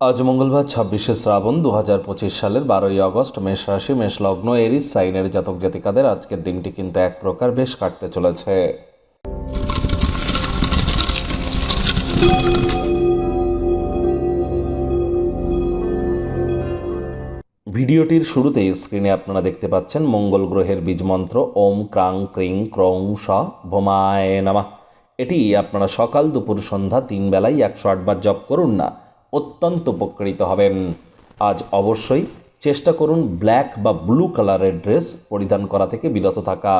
আজ মঙ্গলবার ছাব্বিশে শ্রাবণ দু হাজার পঁচিশ সালের বারোই আগস্ট মেষ রাশি মেষ লগ্ন এরিস, সাইনের জাতক জাতিকাদের আজকের দিনটি কিন্তু এক প্রকার বেশ কাটতে চলেছে। ভিডিওটির শুরুতেই স্ক্রিনে আপনারা দেখতে পাচ্ছেন মঙ্গল গ্রহের বীজমন্ত্র ওম ক্রাং ক্রিং ক্রং স ভোমায় নামা। এটি আপনারা সকাল দুপুর সন্ধ্যা তিন বেলায় একশো আটবার জপ করুন না অত্যন্ত উপকৃত হবেন। আজ অবশ্যই চেষ্টা করুন ব্ল্যাক বা ব্লু কালারের ড্রেস পরিধান করা থেকে বিরত থাকা।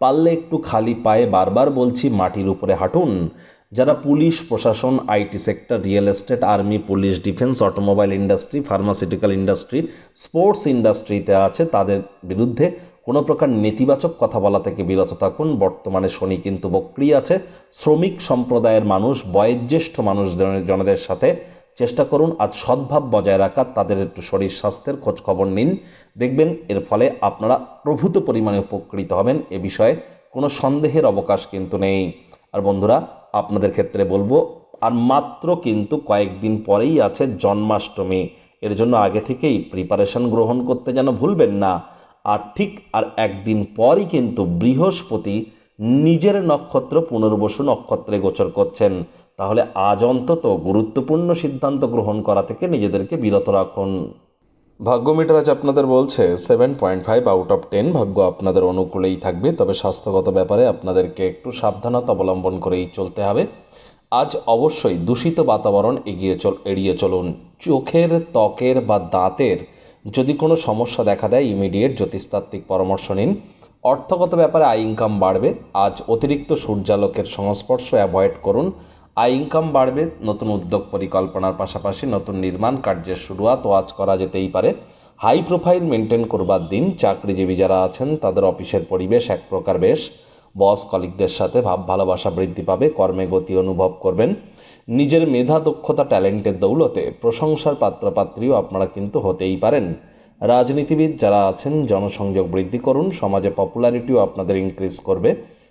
পারলে একটু খালি পায়ে বারবার বলছি মাটির উপরে হাঁটুন। যারা পুলিশ, প্রশাসন, IT sector, real estate, army, police, defence, automobile industry, pharmaceutical industry, sports ইন্ডাস্ট্রিতে আছে তাদের বিরুদ্ধে কোনো প্রকার নেতিবাচক কথা বলা থেকে বিরত থাকুন। বর্তমানে শনি কিন্তু বক্রি আছে। শ্রমিক সম্প্রদায়ের মানুষ, বয়োজ্যেষ্ঠ মানুষ জনদের সাথে চেষ্টা করুন আজ সদ্ভাব বজায় রাখার তাদের একটু শরীর স্বাস্থ্যের খোঁজ খবর নিন। দেখবেন এর ফলে আপনারা প্রভূত পরিমাণে উপকৃত হবেন। এ বিষয়ে কোনো সন্দেহের অবকাশ কিন্তু নেই। আর বন্ধুরা, আপনাদের ক্ষেত্রে বলব, আর মাত্র কিন্তু কয়েকদিন পরেই আছে জন্মাষ্টমী। এর জন্য আগে থেকেই প্রিপারেশন গ্রহণ করতে যেন ভুলবেন না। আর ঠিক আর একদিন পরই কিন্তু বৃহস্পতি নিজের নক্ষত্র পুনর্বসু নক্ষত্রে গোচর করছেন। তাহলে আজ অন্তত গুরুত্বপূর্ণ সিদ্ধান্ত গ্রহণ করা থেকে নিজেদেরকে বিরত রাখুন। ভাগ্য মিটার আজ আপনাদের বলছে seven point five out of ten ভাগ্য আপনাদের অনুকূলেই থাকবে, তবে স্বাস্থ্যগত ব্যাপারে আপনাদেরকে একটু সাবধানতা অবলম্বন করেই চলতে হবে। আজ অবশ্যই দূষিত বাতাবরণ এগিয়ে চল, এড়িয়ে চলুন। চোখের, ত্বকের বা দাঁতের যদি কোনো সমস্যা দেখা দেয় ইমিডিয়েট জ্যোতিষতাত্ত্বিক পরামর্শ নিন। অর্থগত ব্যাপারে আয় ইনকাম বাড়বে। আজ অতিরিক্ত সূর্যালোকের সংস্পর্শ অ্যাভয়েড করুন। আয় ইনকাম বাড়বে, নতুন উদ্যোগ পরিকল্পনার পাশাপাশি নতুন নির্মাণ কার্যের শুরুয়াতও আজ করা যেতেই পারে। হাই প্রোফাইল মেনটেন করবার দিন, চাকরিজীবী যারা আছেন, তাদের অফিসের পরিবেশ এক প্রকার বেশ। বস কলিকদের সাথে ভাব ভালোবাসা বৃদ্ধি পাবে, কর্মে গতি অনুভব করবেন। নিজের মেধা, দক্ষতা, ট্যালেন্টের দৌলতে প্রশংসার পাত্রপাত্রীও আপনারা কিন্তু হতেই পারেন। রাজনীতিবিদ যারা আছেন, জনসংযোগ বৃদ্ধি করুন, সমাজে পপুলারিটিও আপনাদের ইনক্রিজ করবে।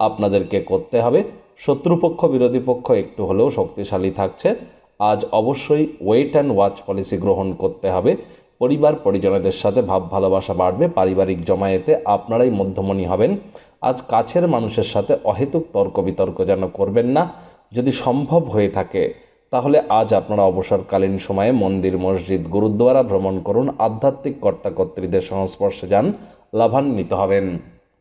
আপনাদেরকে করতে হবে। শত্রুপক্ষ, বিরোধী পক্ষ একটু হলেও শক্তিশালী থাকছে। আজ অবশ্যই ওয়েট অ্যান্ড ওয়াচ পলিসি গ্রহণ করতে হবে। পরিবার, পরিজনদের সাথে ভাব ভালোবাসা বাড়বে। পারিবারিক জমায়েতে আপনারাই মধ্যমণি হবেন। আজ কাছের মানুষের সাথে অহেতুক তর্ক বিতর্ক যেন করবেন না। যদি সম্ভব হয়ে থাকে, তাহলে আজ আপনারা অবসরকালীন সময়ে মন্দির, মসজিদ, গুরুদ্বারা ভ্রমণ করুন। আধ্যাত্মিক কর্তাকর্ত্রীদের সংস্পর্শে যান। লাভান্বিত হবেন।